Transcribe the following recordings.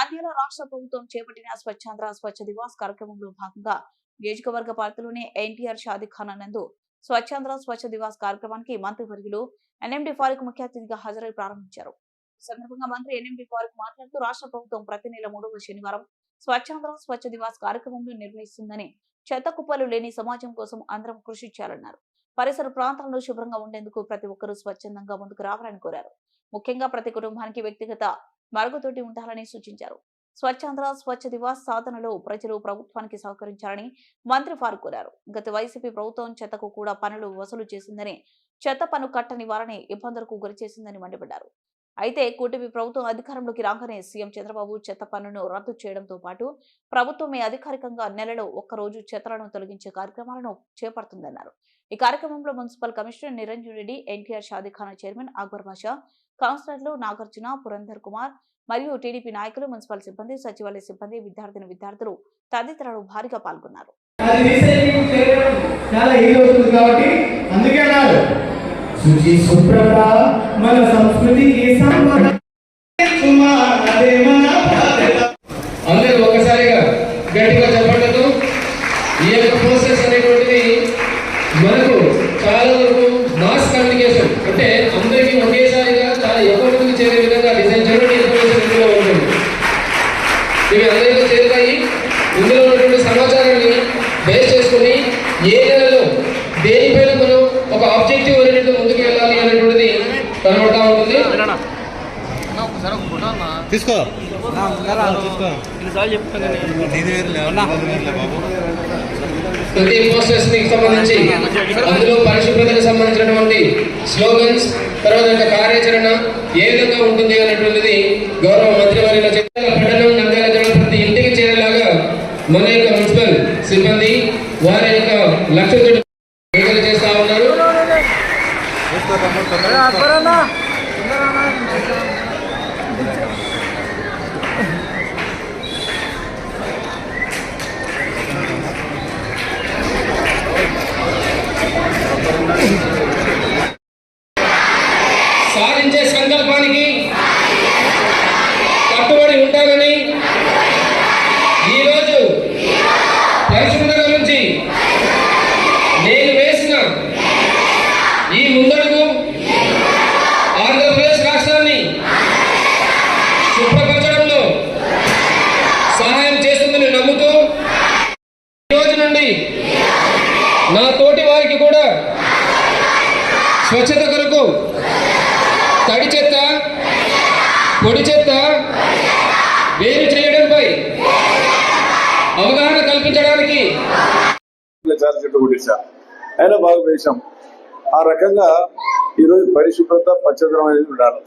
నంద్యాల రాష్ట్ర ప్రభుత్వం చేపట్టిన స్వచ్ఛాంధ్ర స్వచ్ఛ దివాస్ కార్యక్రమంలో భాగంగా నియోజకవర్గ పార్టీలోని ఎన్టీఆర్ షాదిఖాన్ నందు స్వచ్ఛాంధ్ర స్వచ్ఛ దివాస్ కార్యక్రమానికి మంత్రి వర్యులు ఎన్ఎండి ఫారూక్ ముఖ్య అతిథిగా హాజరై ప్రారంభించారు. ఈ సందర్భంగా మంత్రి ఎన్ఎండి ఫారూక్ మాట్లాడుతూ రాష్ట్ర ప్రభుత్వం ప్రతి నెల మూడవ శనివారం స్వచ్ఛాంధ్ర స్వచ్ఛ దివాస్ కార్యక్రమంలో నిర్వహిస్తుందని చెత్త కుప్పలు లేని సమాజం కోసం అందరం కృషి చేయాలన్నారు. పరిసర ప్రాంతాలను శుభ్రంగా ఉండేందుకు ప్రతి ఒక్కరూ స్వచ్ఛందంగా ముందుకు రావాలని కోరారు. ముఖ్యంగా ప్రతి కుటుంబానికి వ్యక్తిగత మరుగుతోటి ఉండాలని సూచించారు. స్వచ్ఛాంధ్ర స్వచ్ఛ దివాస్ సాధనలో ప్రజలు ప్రభుత్వానికి సహకరించాలని మంత్రి ఫారూక్ కోరారు. గత వైసీపీ ప్రభుత్వం చెత్తకు కూడా పనులు వసూలు చేసిందని చెత్త పన్ను కట్టని వారిని ఇబ్బందులకు గురి చేసిందని మండిపడ్డారు. అయితే కూటమి ప్రభుత్వం అధికారంలోకి రాగానే సీఎం చంద్రబాబు చెత్త పన్నును రద్దు చేయడంతో పాటు ప్రభుత్వమే అధికారికంగా నెలలో ఒక్కరోజు చెత్తలను తొలగించే కార్యక్రమాలను చేపడుతుందన్నారు. ఈ కార్యక్రమంలో municipal commissioner Niranjan Reddy NTR షాదీఖానా chairman Akbar Basha కౌన్సిలర్లు నాగార్జున పురంధర్ కుమార్ మరియు టీడీపీ నాయకులు మున్సిపల్ సిబ్బంది సచివాలయ సిబ్బంది విద్యార్థిని విద్యార్థులు తదితరులు భారీగా పాల్గొన్నారు. మన సంస్కృతికి. అందరూ ఒకసారిగా గట్టిగా సమాచారాన్ని బేస్ చేసుకుని ఏ నెలలో దేనిపైన మనం ఒక ఆబ్జెక్టివ్ ఓరియంటెడ్ ముందుకు వెళ్ళాలి అనేటువంటిది కనబడతా ఉంటుంది. తీసుకో. ప్రతి పోస్టర్స్కి సంబంధించి అందులో పరిశుభ్రతకు సంబంధించినటువంటి స్లోగన్స్ తర్వాత కార్యాచరణ ఏ విధంగా ఉంటుంది అనేటువంటిది గౌరవ మన యొక్క మున్సిపల్ సిబ్బంది వారి యొక్క లక్ష్యంతో విడుదల చేస్తా ఉన్నారు. సాధించే సంకల్పానికి తోటి వారికి కూడా స్వచ్ఛత కొరకు తడి చెత్త పొడి చెత్త వేరు చేయడంపై అవగాహన కల్పించడానికి అయినా బాగా వేశాం. ఆ రకంగా ఈరోజు పరిశుభ్రత పచ్చదనం అనేది ఉండాలి.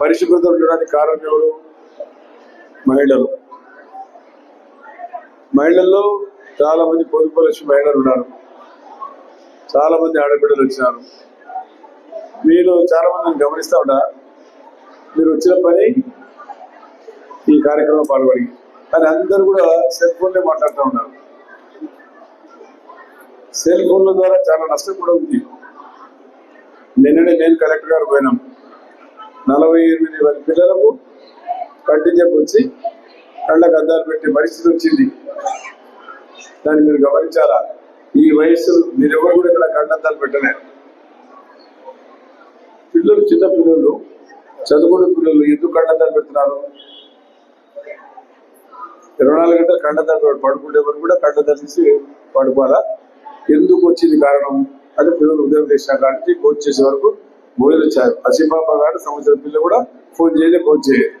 పరిశుభ్రత ఉండడానికి కారణం ఎవరు? మహిళలు. మహిళల్లో చాలా మంది పొదుపు లక్ష్మి మహిళలు ఉన్నారు. చాలా మంది ఆడబిడ్డలు వచ్చినారు. మీరు చాలా మందిని గమనిస్తా ఉంటా మీరు వచ్చిన పని ఈ కార్యక్రమంలో పాల్గొని కానీ అందరూ కూడా సెల్ ఫోన్లే మాట్లాడుతూ ఉన్నారు. సెల్ ఫోన్ల ద్వారా చాలా నష్టం కూడా ఉంది. నిన్ననే నేను కలెక్టర్ గారు పోయినాం. నలభై ఎనిమిది మంది పిల్లలకు కంటి చెప్పు వచ్చి కళ్ళకు అద్దాలు పెట్టే పరిస్థితి వచ్చింది. దాన్ని మీరు గమనించాలా? ఈ వయసు మీరు ఎవరు కూడా ఇక్కడ కళ్ళద్దాలు పెట్టలేరు. పిల్లలు చిన్న పిల్లలు చదువుకునే పిల్లలు ఎందుకు కళ్ళద్దాలు పెడుతున్నారు? ఇరవై నాలుగు గంటలు కళ్ళద్దాలు పడుకుంటే వరకు కూడా కళ్ళద్దాలు తీసి పడుకోవాలా? ఎందుకు వచ్చింది కారణం? అది పిల్లలు ఉదయం చేసిన కాడికి కోచ్ చేసే వరకు భోజనం వచ్చారు. అసిపాప గారు సంవత్సరం పిల్లలు కూడా ఫోన్ చేయలే కోచ్ చేయలేదు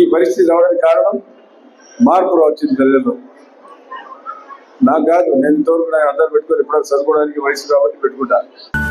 ఈ పరిస్థితి రావడానికి కారణం మార్పు వచ్చింది పిల్లల్లో. నాకు కాదు నేను ఇంతవరకు నాకు అర్థం పెట్టుకొని ఇప్పుడు చదువుకోవడానికి వయసు కాబట్టి పెట్టుకుంటాను